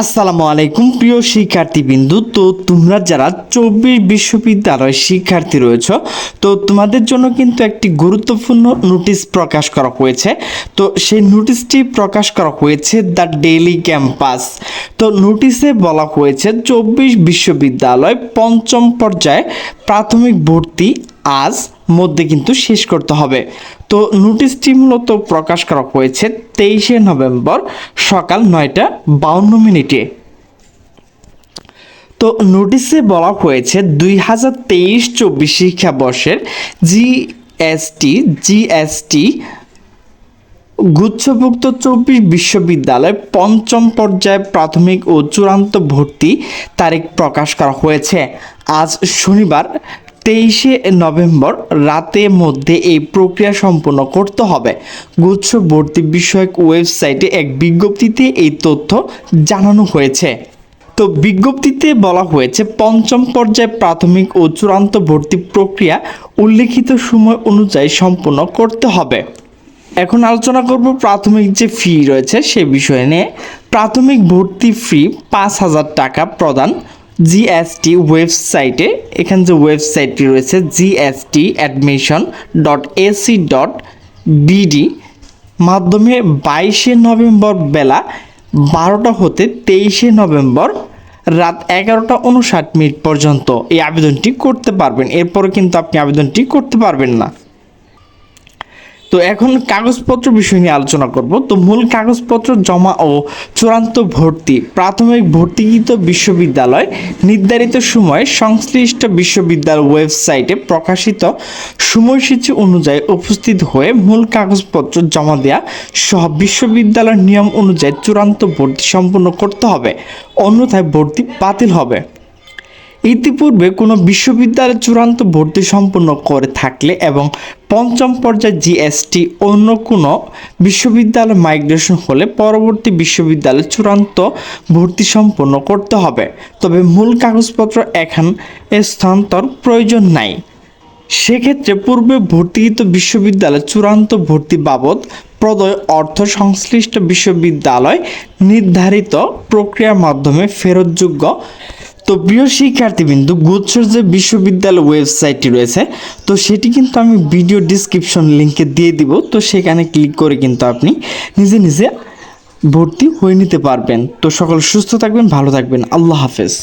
আসসালামু আলাইকুম, প্রিয় শিক্ষার্থীবৃন্দু। তো তোমরা যারা চব্বিশ বিশ্ববিদ্যালয় শিক্ষার্থী রয়েছ, তো তোমাদের জন্য কিন্তু একটি গুরুত্বপূর্ণ নোটিশ প্রকাশ করা হয়েছে। তো সেই নোটিশটি প্রকাশ করা হয়েছে দ্য ডেইলি ক্যাম্পাস। তো নোটিশে বলা হয়েছে, চব্বিশ বিশ্ববিদ্যালয় পঞ্চম পর্যায়ে প্রাথমিক ভর্তি আজ মধ্যে কিন্তু শেষ করতে হবে। তো নোটিশটি মূলত প্রকাশ করা হয়েছে তেইশে নভেম্বর সকাল নয়টা বাউন্ন মিনিটে। তো নোটিশে বলা হয়েছে দুই হাজার তেইশ চব্বিশ শিক্ষাবর্ষের জিএসটি জিএসটি গুচ্ছভুক্ত চব্বিশ বিশ্ববিদ্যালয় পঞ্চম পর্যায়ে প্রাথমিক ও চূড়ান্ত ভর্তি তারিখ প্রকাশ করা হয়েছে। আজ শনিবার তেইশে নভেম্বর রাতের মধ্যে এই প্রক্রিয়া সম্পন্ন করতে হবে। গুচ্ছ ভর্তি বিষয়ক ওয়েবসাইটে এক বিজ্ঞপ্তিতে এই তথ্য জানানো হয়েছে। তো বিজ্ঞপ্তিতে বলা হয়েছে, পঞ্চম পর্যায়ে প্রাথমিক ও চূড়ান্ত ভর্তি প্রক্রিয়া উল্লেখিত সময় অনুযায়ী সম্পন্ন করতে হবে। এখন আলোচনা করব প্রাথমিক যে ফি রয়েছে সে বিষয়ে নিয়ে। প্রাথমিক ভর্তি ফি পাঁচ হাজার টাকা প্রদান জিএসটি ওয়েবসাইটে এখানে যে ওয়েবসাইটটি রয়েছে GST admission dot AC dot BD মাধ্যমে বাইশে নভেম্বর বেলা বারোটা হতে তেইশে নভেম্বর রাত এগারোটা উনষাট মিনিট পর্যন্ত এই আবেদনটি করতে পারবেন। এরপরে কিন্তু আপনি আবেদনটি করতে পারবেন না। তো এখন কাগজপত্র বিষয় নিয়ে আলোচনা করব। তো মূল কাগজপত্র জমা ও চূড়ান্ত ভর্তি, প্রাথমিক ভর্তিকৃত বিশ্ববিদ্যালয় নির্ধারিত সময়ে সংশ্লিষ্ট বিশ্ববিদ্যালয় ওয়েবসাইটে প্রকাশিত সময়সূচি অনুযায়ী উপস্থিত হয়ে মূল কাগজপত্র জমা দেওয়া সহ বিশ্ববিদ্যালয়ের নিয়ম অনুযায়ী চূড়ান্ত ভর্তি সম্পন্ন করতে হবে। অন্যথায় ভর্তি বাতিল হবে। ইতিপূর্বে কোনো বিশ্ববিদ্যালয়ে চূড়ান্ত ভর্তি সম্পন্ন করে থাকলে এবং পঞ্চম পর্যায়ে জিএসটি অন্য কোনো বিশ্ববিদ্যালয় মাইগ্রেশন হলে পরবর্তী বিশ্ববিদ্যালয়ে চূড়ান্ত ভর্তি সম্পন্ন করতে হবে। তবে মূল কাগজপত্র এখন স্থানান্তর প্রয়োজন নাই। সেক্ষেত্রে পূর্বে ভর্তিকৃত বিশ্ববিদ্যালয় চূড়ান্ত ভর্তি বাবদ প্রদয় অর্থ সংশ্লিষ্ট বিশ্ববিদ্যালয় নির্ধারিত প্রক্রিয়ার মাধ্যমে ফেরতযোগ্য তো প্রিয় শিক্ষার্থীবৃন্দু, গুচ্ছর যে বিশ্ববিদ্যালয় ওয়েবসাইটটি রয়েছে, তো সেটি কিন্তু আমি ভিডিও ডিসক্রিপশন লিঙ্কে দিয়ে দিব। তো সেখানে ক্লিক করে কিন্তু আপনি নিজে নিজে ভর্তি হয়ে নিতে পারবেন। তো সকল সুস্থ থাকবেন, ভালো থাকবেন। আল্লাহ হাফেজ।